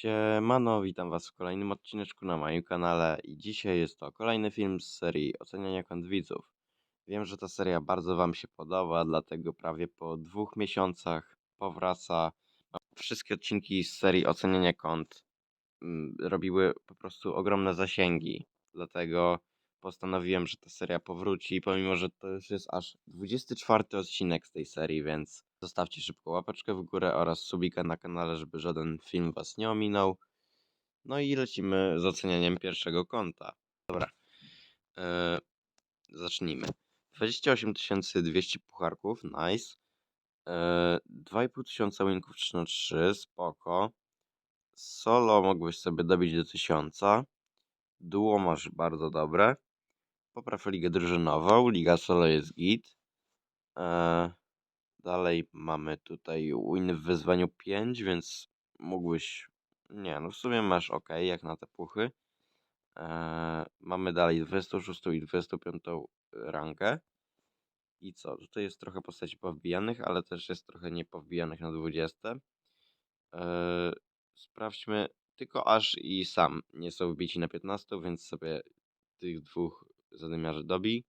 Siemano, witam was w kolejnym odcineczku na moim kanale i dzisiaj jest to kolejny film z serii oceniania kont widzów. Wiem, że ta seria bardzo wam się podoba, dlatego prawie po dwóch miesiącach powraca. Wszystkie odcinki z serii oceniania kont mm, robiły po prostu ogromne zasięgi, dlatego postanowiłem, że ta seria powróci, pomimo, że to już jest aż 24 odcinek z tej serii, więc zostawcie szybko łapeczkę w górę oraz subika na kanale, żeby żaden film was nie ominął. No i lecimy z ocenianiem pierwszego konta. Dobra, eee, zacznijmy. 28 200 pucharków, nice. Eee, 2500 winków 3 na 3 spoko. Solo mogłeś sobie dobić do 1000. Duo masz bardzo dobre. Popraw ligę drużynową. Liga solo jest git. Eee, dalej mamy tutaj win w wyzwaniu 5, więc mógłbyś... Nie, no w sumie masz ok, jak na te puchy. Eee, mamy dalej 26 i 25 rangę. I co? Tutaj jest trochę postaci powbijanych, ale też jest trochę niepowbijanych na 20. Eee, sprawdźmy, tylko aż i sam nie są wbici na 15, więc sobie tych dwóch zadymiarzy dobi.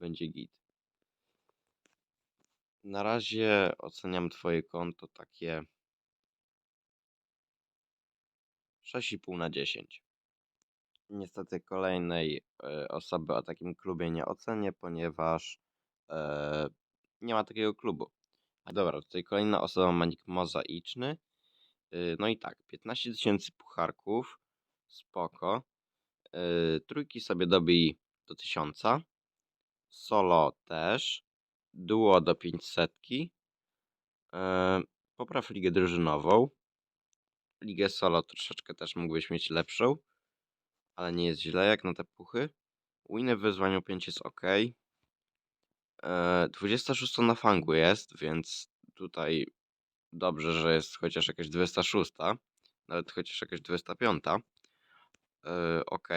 Będzie git. Na razie oceniam twoje konto takie 6,5 na 10. Niestety kolejnej e, osoby o takim klubie nie ocenię, ponieważ e, nie ma takiego klubu. A dobra, tutaj kolejna osoba ma nick mozaiczny. Y, No i tak, 15 tysięcy pucharków, spoko. Trójki sobie dobi do 1000. Solo też. Duo do 500. E, Popraw ligę drużynową. Ligę solo troszeczkę też mógłbyś mieć lepszą, ale nie jest źle jak na te puchy. Winy w wyzwaniu 5 jest ok. E, 26 na fangu jest, więc tutaj dobrze, że jest chociaż jakaś 26, nawet chociaż jakaś 25. E, ok.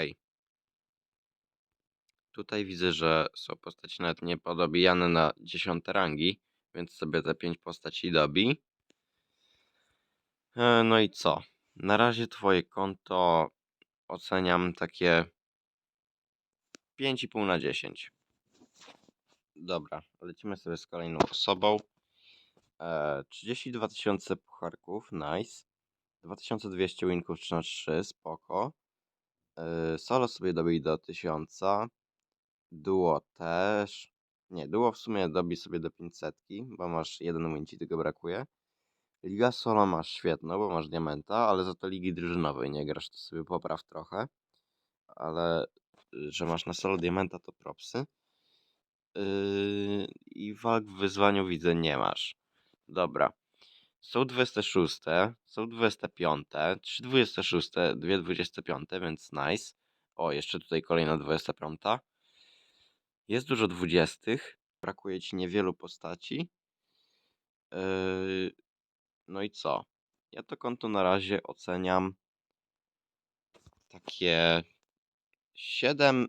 Tutaj widzę, że są postaci nawet niepodobijane na 10 rangi, więc sobie te 5 postaci dobi. E, No i co? Na razie twoje konto oceniam takie 5,5 na 10. Dobra, lecimy sobie z kolejną osobą. E, 32 tysiące pucharków, nice. 2200 winków 3 na 3 spoko. E, solo sobie dobi do 1000. Duo też. Nie, duo w sumie dobi sobie do 500, bo masz jeden win, ci tego brakuje. Liga solo masz świetną, bo masz diamenta, ale za to ligi drużynowej nie grasz, to sobie popraw trochę. Ale że masz na solo diamenta, to propsy. Yy, I walk w wyzwaniu widzę nie masz. Dobra. Są 26, są 25, 3 26, 2 25, więc nice. O, jeszcze tutaj kolejna 25. Jest dużo 20. Brakuje ci niewielu postaci. Yy, no i co? Ja to konto na razie oceniam takie 7,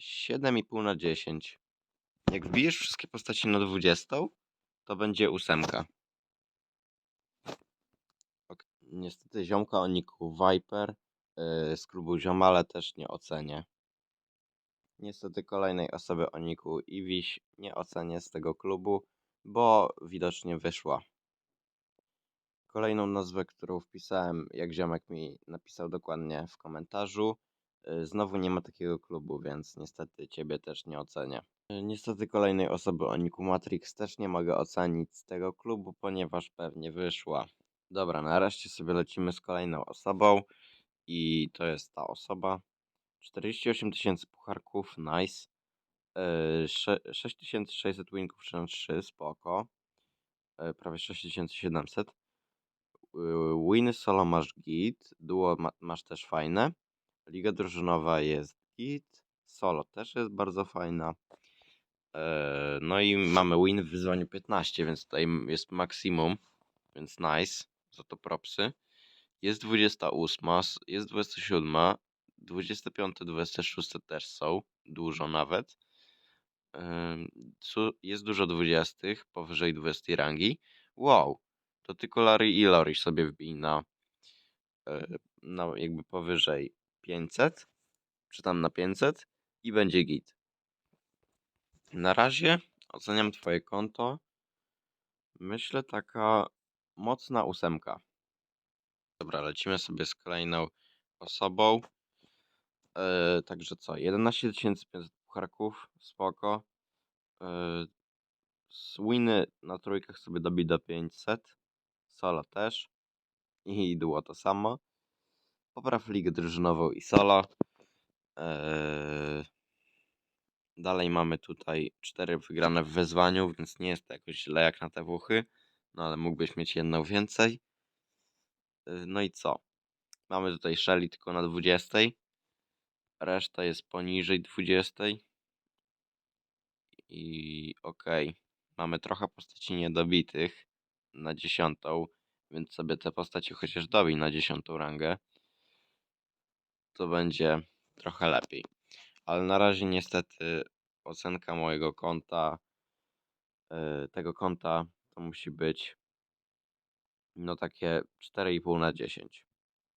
7,5 na 10. Jak wbijesz wszystkie postaci na 20, to będzie ósemka. Niestety ziomka o niku Viper yy, z klubu Ziomale też nie ocenię. Niestety kolejnej osoby o niku Iwiś nie ocenię z tego klubu, bo widocznie wyszła. Kolejną nazwę, którą wpisałem, jak ziomek mi napisał dokładnie w komentarzu, yy, znowu nie ma takiego klubu, więc niestety ciebie też nie ocenię. Yy, Niestety kolejnej osoby o niku Matrix też nie mogę ocenić z tego klubu, ponieważ pewnie wyszła. Dobra, nareszcie sobie lecimy z kolejną osobą i to jest ta osoba. 48 tysięcy pucharków, nice. Yy, sze- 6600 winków 3 na 3 spoko. Yy, prawie 6700. Yy, Winy solo masz git, duo ma, masz też fajne. Liga drużynowa jest git, solo też jest bardzo fajna. No i mamy win w wyzwaniu 15, więc tutaj jest maksimum, więc nice, za to propsy. Jest 28, s- jest 27, 25, 26 też są, dużo nawet. Ym, su- Jest dużo 20, powyżej 20 rangi. Wow, to tylko Larry i Lori sobie wbij na e, na jakby powyżej 500, czy tam na 500 i będzie git. Na razie oceniam twoje konto. Myślę taka mocna ósemka. Dobra, lecimy sobie z kolejną osobą. E, także co, 11 500 pucharków, spoko. E, z winy na trójkach sobie dobi do 500. Solo też. I duo to samo. Popraw ligę drużynową i solo. Eee, Dalej mamy tutaj 4 wygrane w wyzwaniu, więc nie jest to jakoś źle jak na te wuchy. No ale mógłbyś mieć jedną więcej. Yy, No i co? Mamy tutaj Shelly tylko na 20. Reszta jest poniżej 20. I okej. Mamy trochę postaci niedobitych na 10, więc sobie te postaci chociaż dobij na 10 rangę. To będzie trochę lepiej. Ale na razie niestety ocenka mojego konta, yy, tego konta to musi być no takie 4,5 na 10.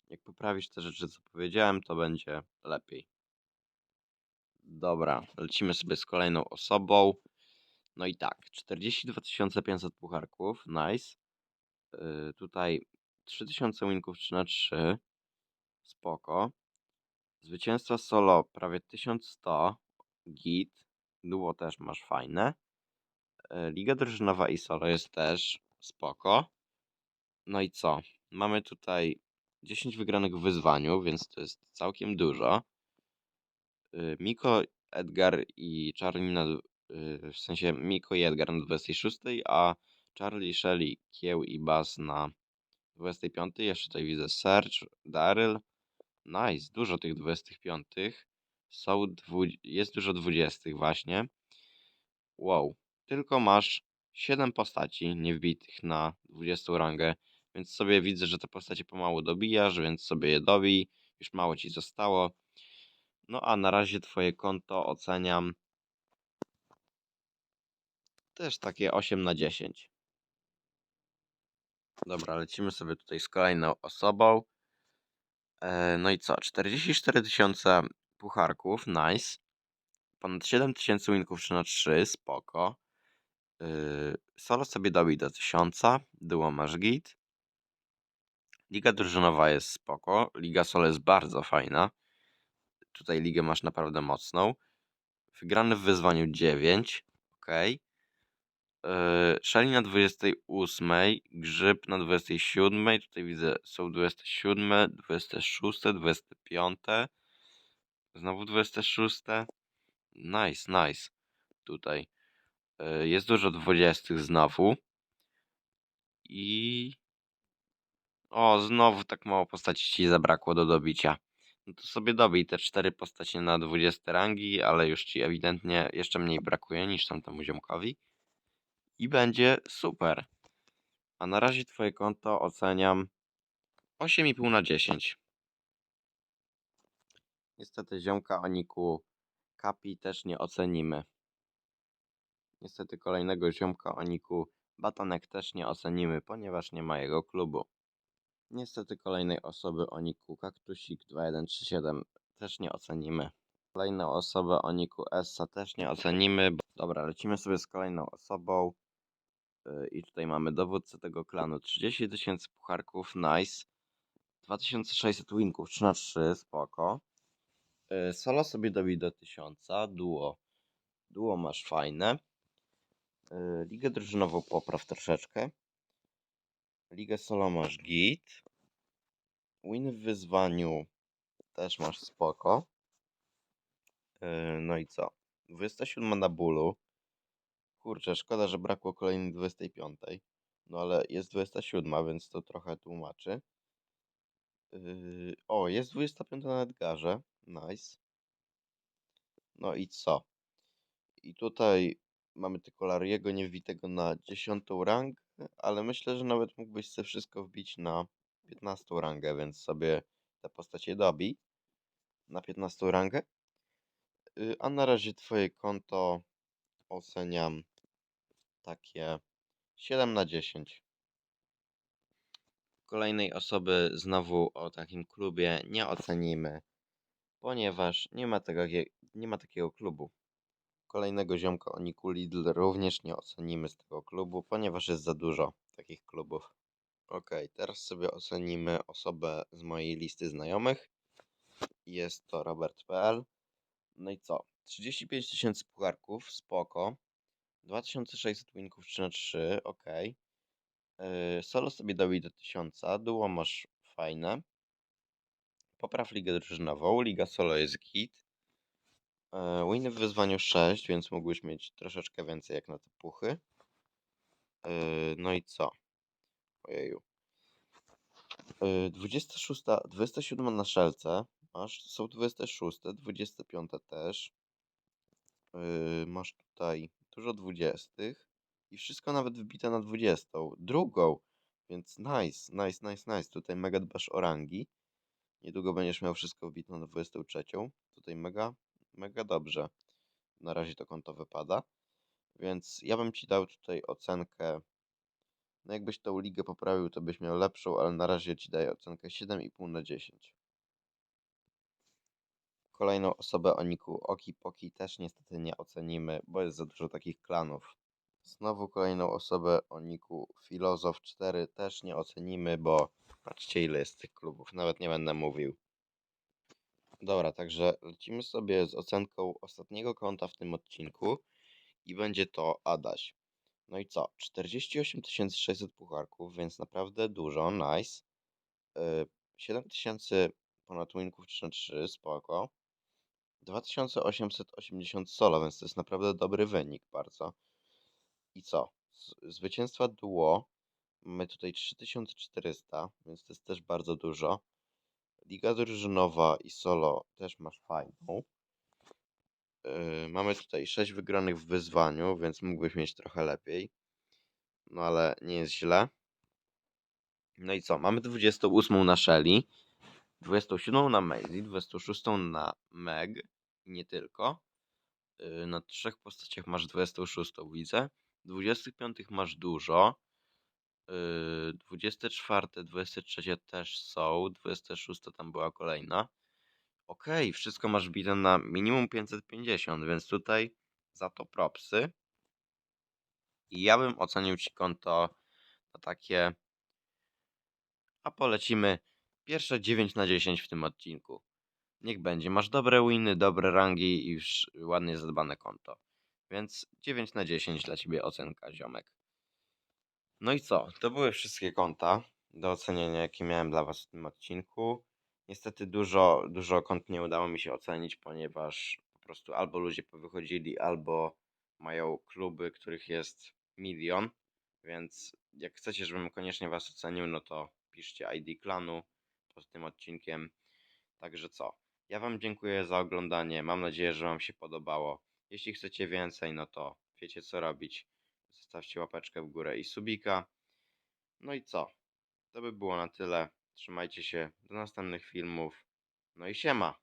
Jak poprawisz te rzeczy, co powiedziałem, to będzie lepiej. Dobra, lecimy sobie z kolejną osobą. No i tak, 42 500 pucharków, nice. Yy, tutaj 3000 winków 3 na 3 spoko. Zwycięstwa solo prawie 1100, git. Duo też masz fajne. Yy, Liga drużynowa i solo jest też spoko. No i co? Mamy tutaj 10 wygranych w wyzwaniu, więc to jest całkiem dużo. Yy, Miko, Edgar i Charlie na, yy, w sensie Miko i Edgar na 26, a Charlie, Shelly, Kieł i Bas na 25. Jeszcze tutaj widzę Serge, Daryl. Nice, dużo tych 25. Są. Jest dużo 20 właśnie. Wow, tylko masz 7 postaci niewbitych na 20 rangę, więc sobie widzę, że te postacie pomału dobijasz, więc sobie je dobij. Już mało ci zostało. No a na razie twoje konto oceniam też takie 8 na 10. Dobra, lecimy sobie tutaj z kolejną osobą. E, no i co? 44 tysiące pucharków, nice. Ponad 7 tysięcy winków 3 na 3 spoko. Yy, solo sobie dobi do 1000, duo masz git. Liga drużynowa jest spoko, liga solo jest bardzo fajna. Tutaj ligę masz naprawdę mocną. Wygrany w wyzwaniu 9, ok. Yy, Szali na 28, Grzyb na 27, tutaj widzę są 27, 26, 25, znowu 26. Nice, nice. Tutaj yy, jest dużo 20 znowu. I o, znowu tak mało postaci ci zabrakło do dobicia. No to sobie dobij te cztery postacie na 20 rangi, ale już ci ewidentnie jeszcze mniej brakuje niż tamtemu ziomkowi. I będzie super. A na razie twoje konto oceniam 8,5 na 10. Niestety ziomka Oniku Kapi też nie ocenimy. Niestety kolejnego ziomka Oniku Batonek też nie ocenimy, ponieważ nie ma jego klubu. Niestety kolejnej osoby Oniku Kaktusik 2137 też nie ocenimy. Kolejną osobę Oniku Essa też nie ocenimy. Dobra, lecimy sobie z kolejną osobą. Yy, I tutaj mamy dowódcę tego klanu. 30 tysięcy pucharków, nice. 2600 winków, 3 na 3 spoko. Yy, Solo sobie dobi do 1000, duo. Duo masz fajne. Yy, Ligę drużynową popraw troszeczkę. Ligę solo masz git. Win w wyzwaniu też masz spoko. Yy, no i co? 27 na bólu. Kurczę, szkoda, że brakło kolejnej 25. No ale jest 27, więc to trochę tłumaczy. Yy, o, jest 25 na Edgarze. Nice. No i co? I tutaj mamy tylko Lariego niewbitego na 10 rangę, ale myślę, że nawet mógłbyś sobie wszystko wbić na 15 rangę, więc sobie te postacie dobij na 15 rangę. Yy, A na razie twoje konto oceniam takie 7 na 10. Kolejnej osoby znowu o takim klubie nie ocenimy, ponieważ nie ma, tego, nie ma takiego klubu. Kolejnego ziomka o Niku Lidl również nie ocenimy z tego klubu, ponieważ jest za dużo takich klubów. Ok, teraz sobie ocenimy osobę z mojej listy znajomych. Jest to Robert.pl. No i co? 35 tysięcy pucharków, spoko. 2600 winków 3 na 3 ok. Yy, Solo sobie dobi do 1000, duo masz fajne. Popraw ligę drużynową, liga solo jest git. Winy w wyzwaniu 6, więc mógłbyś mieć troszeczkę więcej jak na te puchy. Yy, No i co? Ojeju. Yy, 26, 27 na szelce. Masz, są 26, 25 też. Yy, masz tutaj dużo 20 i wszystko nawet wbite na 20. Drugą, więc nice, nice, nice, nice. Tutaj mega dbasz o rangi. Niedługo będziesz miał wszystko wbite na 23. Tutaj mega, mega dobrze. Na razie to konto wypada. Więc ja bym ci dał tutaj ocenkę. No jakbyś tą ligę poprawił, to byś miał lepszą, ale na razie ci daję ocenkę 7,5 na 10. Kolejną osobę o niku Oki Poki też niestety nie ocenimy, bo jest za dużo takich klanów. Znowu kolejną osobę o niku Filozof 4 też nie ocenimy, bo patrzcie ile jest tych klubów, nawet nie będę mówił. Dobra, także lecimy sobie z ocenką ostatniego konta w tym odcinku i będzie to Adaś. No i co? 48 600 pucharków, więc naprawdę dużo, nice. Yy, 7000 ponad winków 3 na 3 spoko. 2880 solo, więc to jest naprawdę dobry wynik bardzo. I co? Zwycięstwa duo mamy tutaj 3400, więc to jest też bardzo dużo. Liga drużynowa i solo też masz fajną. Yy, mamy tutaj 6 wygranych w wyzwaniu, więc mógłbyś mieć trochę lepiej. No ale nie jest źle. No i co? Mamy 28 na Shelly, 27 na Maisie, 26 na Meg i nie tylko. Yy, Na trzech postaciach masz 26, widzę. 25 masz dużo. Yy, 24, 23 też są. 26 tam była kolejna. Okej, wszystko masz bite na minimum 550, więc tutaj za to propsy. I ja bym ocenił ci konto na takie. A polecimy pierwsze 9 na 10 w tym odcinku. Niech będzie. Masz dobre winy, dobre rangi i już ładnie zadbane konto. Więc 9 na 10 dla ciebie ocenka, ziomek. No i co? To były wszystkie konta do ocenienia, jakie miałem dla was w tym odcinku. Niestety dużo, dużo kont nie udało mi się ocenić, ponieważ po prostu albo ludzie powychodzili, albo mają kluby, których jest milion. Więc jak chcecie, żebym koniecznie was ocenił, no to piszcie ID klanu pod tym odcinkiem. Także co? Ja wam dziękuję za oglądanie. Mam nadzieję, że wam się podobało. Jeśli chcecie więcej, no to wiecie co robić. Zostawcie łapeczkę w górę i subika. No i co? To by było na tyle. Trzymajcie się. Do następnych filmów. No i siema.